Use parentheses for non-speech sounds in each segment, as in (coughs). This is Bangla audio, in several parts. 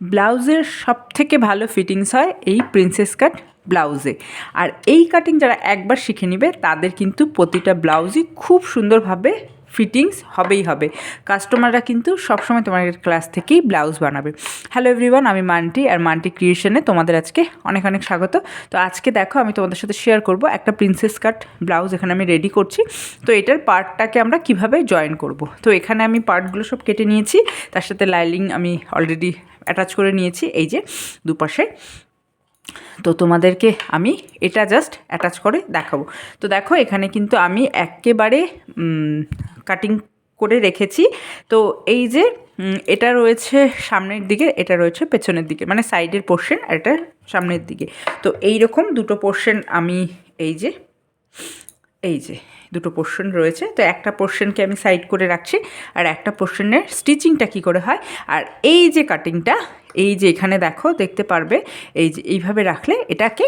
ব্লাউজের সব থেকে ভালো ফিটিংস হয় এই প্রিন্সেস কাট ব্লাউজে। আর এই কাটিং যারা একবার শিখে নেবে, তাদের কিন্তু প্রতিটা ব্লাউজই খুব সুন্দরভাবে ফিটিংস হবেই হবে। কাস্টমাররা কিন্তু সবসময় তোমার ক্লাস থেকেই ব্লাউজ বানাবে। হ্যালো এভরিওয়ান আমি মান্টি আর মান্টি ক্রিয়েশনে তোমাদের আজকে অনেক অনেক স্বাগত। তো আজকে দেখো আমি তোমাদের সাথে শেয়ার করব একটা প্রিন্সেস কাট ব্লাউজ এখানে আমি রেডি করছি। তো এটার পার্টটাকে আমরা কীভাবে জয়েন করব? তো এখানে আমি পার্টগুলো সব কেটে নিয়েছি। তার সাথে লাইলিং আমি অলরেডি অ্যাটাচ করে নিয়েছি, এই যে দুপাশে। তো তোমাদেরকে আমি এটা জাস্ট অ্যাটাচ করে দেখাবো। তো দেখো, এখানে কিন্তু আমি একেবারে কাটিং করে রেখেছি। তো এই যে এটা রয়েছে সামনের দিকে, এটা রয়েছে পেছনের দিকে মানে সাইডের পোর্শন আর এটা সামনের দিকে। তো এই রকম দুটো পোর্শন আমি এই যে এই যে, দুটো পোর্শন রয়েছে। তো একটা পোর্শনকে আমি সাইড করে রাখছি, আর একটা পোর্শনের স্টিচিংটা কি করে হয়? আর এই যে কাটিংটা এই যে এখানে দেখো, দেখতে পারবে, এই যে এইভাবে রাখলে এটাকে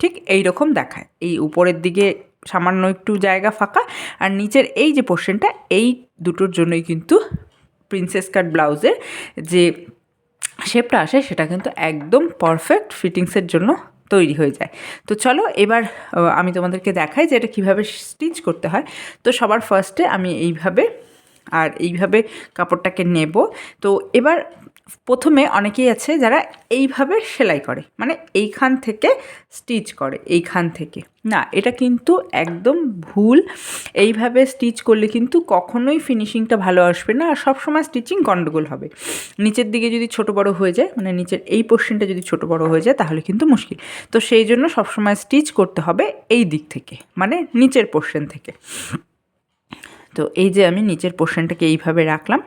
ঠিক এই রকম দেখায়। এই উপরের দিকে সামান্য একটু জায়গা ফাঁকা, আর নিচের এই যে পোর্শনটা এই দুটোর জন্যই কিন্তু প্রিন্সেস কাট ব্লাউজের যে শেপটা আসে, সেটা কিন্তু একদম পারফেক্ট ফিটিংসের জন্য তৈরি হয়ে যায়। তো চলো এবার আমি তোমাদেরকে দেখাই যে এটা কীভাবে স্টিচ করতে হয়। তো সবার ফার্স্টে আমি এইভাবে, আর এইভাবে কাপড়টাকে নেব। তো এবার প্রথমে অনেকেই আছে যারা এইভাবে সেলাই করে মানে এইখান থেকে স্টিচ করে, এইখান থেকে। না, এটা কিন্তু একদম ভুল। এইভাবে স্টিচ করলে কিন্তু কখনোই ফিনিশিংটা ভালো আসবে না, আর সবসময় স্টিচিং গন্ডগোল হবে। নিচের দিকে যদি ছোট বড় হয়ে যায় মানে নিচের এই পোর্শনটা যদি ছোট বড় হয়ে যায়, তাহলে কিন্তু মুশকিল। তো সেই জন্য সবসময় স্টিচ করতে হবে এই দিক থেকে মানে নিচের পোর্শন থেকে। তো এই যে আমি নিচের পোর্শনটাকে এইভাবে রাখলাম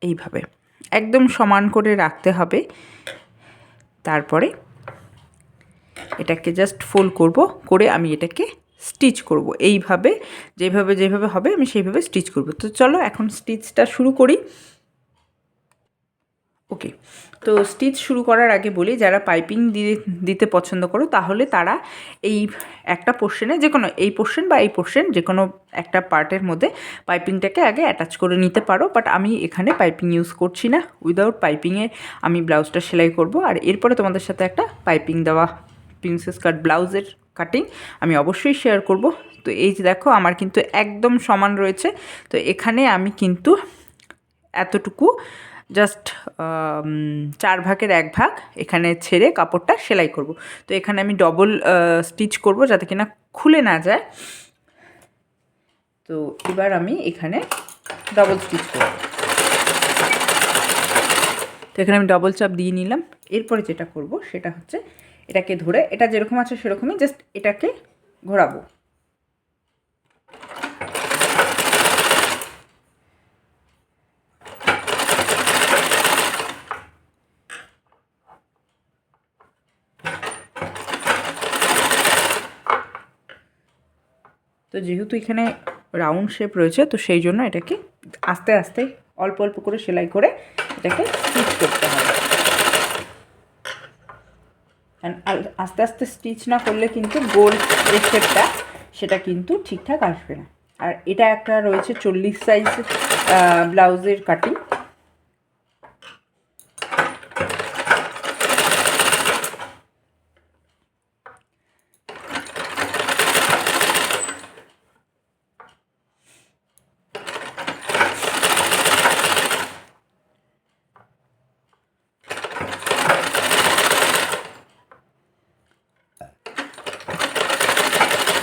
এইভাবে। একদম সমান করে রাখতে হবে। তারপরে এটাকে জাস্ট ফোল্ড করব, করে আমি এটাকে স্টিচ করব। এইভাবে, যেভাবে যেভাবে হবে, আমি সেইভাবে স্টিচ করব। তো চলো এখন স্টিচটা শুরু করি। ওকে তো স্টিচ শুরু করার আগে বলি, যারা পাইপিং দিয়ে দিতে পছন্দ করো, তাহলে তারা এই একটা পোর্শনে যে কোনো এই পোর্শন বা এই পোর্শন যে কোনো একটা পার্টের মধ্যে পাইপিংটাকে আগে অ্যাটাচ করে নিতে পারো। বাট আমি এখানে পাইপিং ইউজ করছি না। উইদাউট পাইপিংয়ে আমি ব্লাউজটা সেলাই করব। আর এরপরে তোমাদের সাথে একটা পাইপিং দেওয়া প্রিন্সেস কাট ব্লাউজের কাটিং আমি অবশ্যই শেয়ার করব। তো এই যে দেখো, আমার কিন্তু একদম সমান রয়েছে। তো এখানে আমি কিন্তু এতটুকু জাস্ট চার ভাগের এক ভাগ এখানে ছেড়ে কাপড়টা সেলাই করব। তো এখানে আমি ডবল স্টিচ করব যাতে কিনা খুলে না যায়। তো এবার আমি এখানে ডবল স্টিচ করব। তো এখানে আমি ডবল চাপ দিয়ে নিলাম। এরপরে যেটা করব সেটা হচ্ছে এটাকে ধরে, এটা যেরকম আছে সেরকমই জাস্ট এটাকে ঘোরাবো। তো যেহেতু এখানে রাউন্ড শেপ রয়েছে, তো সেই জন্য এটাকে আস্তে আস্তে, অল্প অল্প করে সেলাই করে এটাকে স্টিচ করতে হবে। আস্তে আস্তে স্টিচ না করলে কিন্তু গোল যে শেপটা সেটা কিন্তু ঠিকঠাক আসবে না। আর এটা একটা রয়েছে চল্লিশ সাইজ ব্লাউজের কাটিং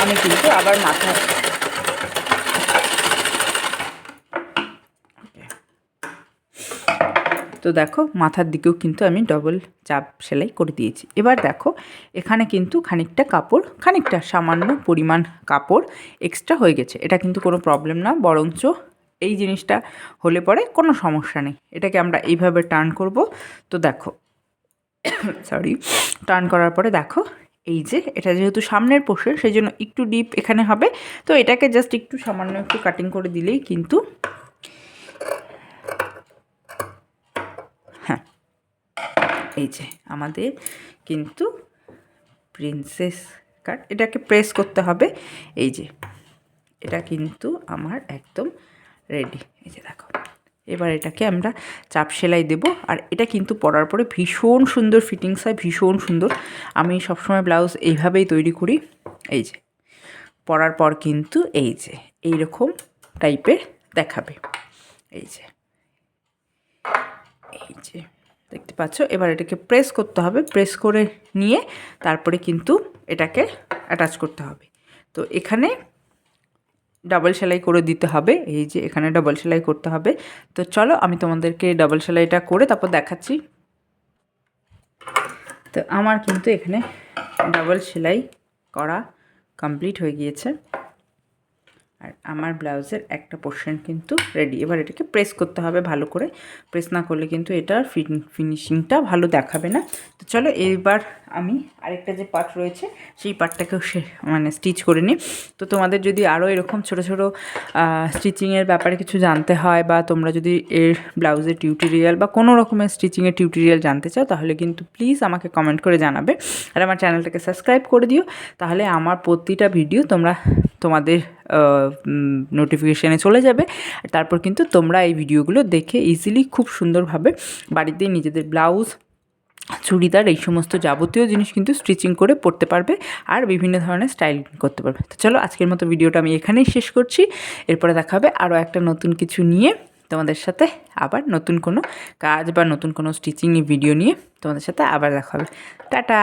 আমি কিন্তু আবার মাথা তো দেখো, মাথার দিকেও কিন্তু আমি ডবল চাপ সেলাই করে দিয়েছি। এবার দেখো, এখানে কিন্তু খানিকটা কাপড়, খানিকটা সামান্য পরিমাণ কাপড় এক্সট্রা হয়ে গেছে। এটা কিন্তু কোনো প্রবলেম না, বরঞ্চ এই জিনিসটা হলে পরে কোনো সমস্যা নেই। এটাকে আমরা এইভাবে টার্ন করব। তো দেখো (coughs) সরি টার্ন করার পরে দেখো এই যে, এটা যেহেতু সামনের পোর্শন সেই জন্য একটু ডিপ এখানে হবে। তো এটাকে জাস্ট একটু সামান্য একটু কাটিং করে দিলেই কিন্তু হ্যাঁ এই যে আমাদের কিন্তু প্রিন্সেস কাট এটাকে প্রেস করতে হবে। এই যে, এটা কিন্তু আমার একদম রেডি এই যে দেখো। এবার এটাকে আমরা চাপ সেলাই দেব। আর এটা কিন্তু পরার পরে ভীষণ সুন্দর ফিটিংস হয়, ভীষণ সুন্দর। আমি সবসময় ব্লাউজ এইভাবেই তৈরি করি। এই যে, পরার পর কিন্তু এই যে এই রকম টাইপের দেখাবে। এই যে এই যে, দেখতে পাচ্ছ? এবার এটাকে প্রেস করতে হবে। প্রেস করে নিয়ে তারপরে কিন্তু এটাকে অ্যাটাচ করতে হবে। তো এখানে ডাবল সেলাই করে দিতে হবে। এই যে এখানে ডাবল সেলাই করতে হবে। তো চলো আমি তোমাদেরকে ডাবল সেলাইটা করে তারপর দেখাচ্ছি। তো আমার কিন্তু এখানে ডাবল সেলাই করা কমপ্লিট হয়ে গিয়েছে। আর আমার ব্লাউজের একটা পোর্শন কিন্তু রেডি এবার এটাকে প্রেস করতে হবে ভালো করে। প্রেস না করলে কিন্তু এটার ফিনিশিংটা ভালো দেখাবে না। তো চলো এবার আমি আরেকটা যে পার্ট রয়েছে, সেই পার্টটাকেও সে মানে স্টিচ করে নিই। তো তোমাদের যদি আরও এরকম ছোটো ছোটো স্টিচিংয়ের ব্যাপারে কিছু জানতে হয় বা তোমরা যদি এর ব্লাউজের টিউটোরিয়াল বা কোনো রকমের স্টিচিংয়ের টিউটোরিয়াল জানতে চাও, তাহলে কিন্তু প্লিজ আমাকে কমেন্ট করে জানাবে। আর আমার চ্যানেলটাকে সাবস্ক্রাইব করে দিও। তাহলে আমার প্রতিটা ভিডিও তোমরা তোমাদের নোটিফিকেশানে চলে যাবে। তারপর কিন্তু তোমরা এই ভিডিওগুলো দেখে ইজিলি খুব সুন্দরভাবে বাড়িতে নিজেদের ব্লাউজ চুড়িদার এই সমস্ত যাবতীয় জিনিস কিন্তু স্টিচিং করে পরতে পারবে আর বিভিন্ন ধরনের স্টাইল করতে পারবে। তো চলো আজকের মতো ভিডিওটা আমি এখানেই শেষ করছি। এরপরে দেখা হবে আরও একটা নতুন কিছু নিয়ে তোমাদের সাথে আবার নতুন কোনো কাজ বা নতুন কোনো স্টিচিং ভিডিও নিয়ে তোমাদের সাথে আবার দেখা হবে। টাটা!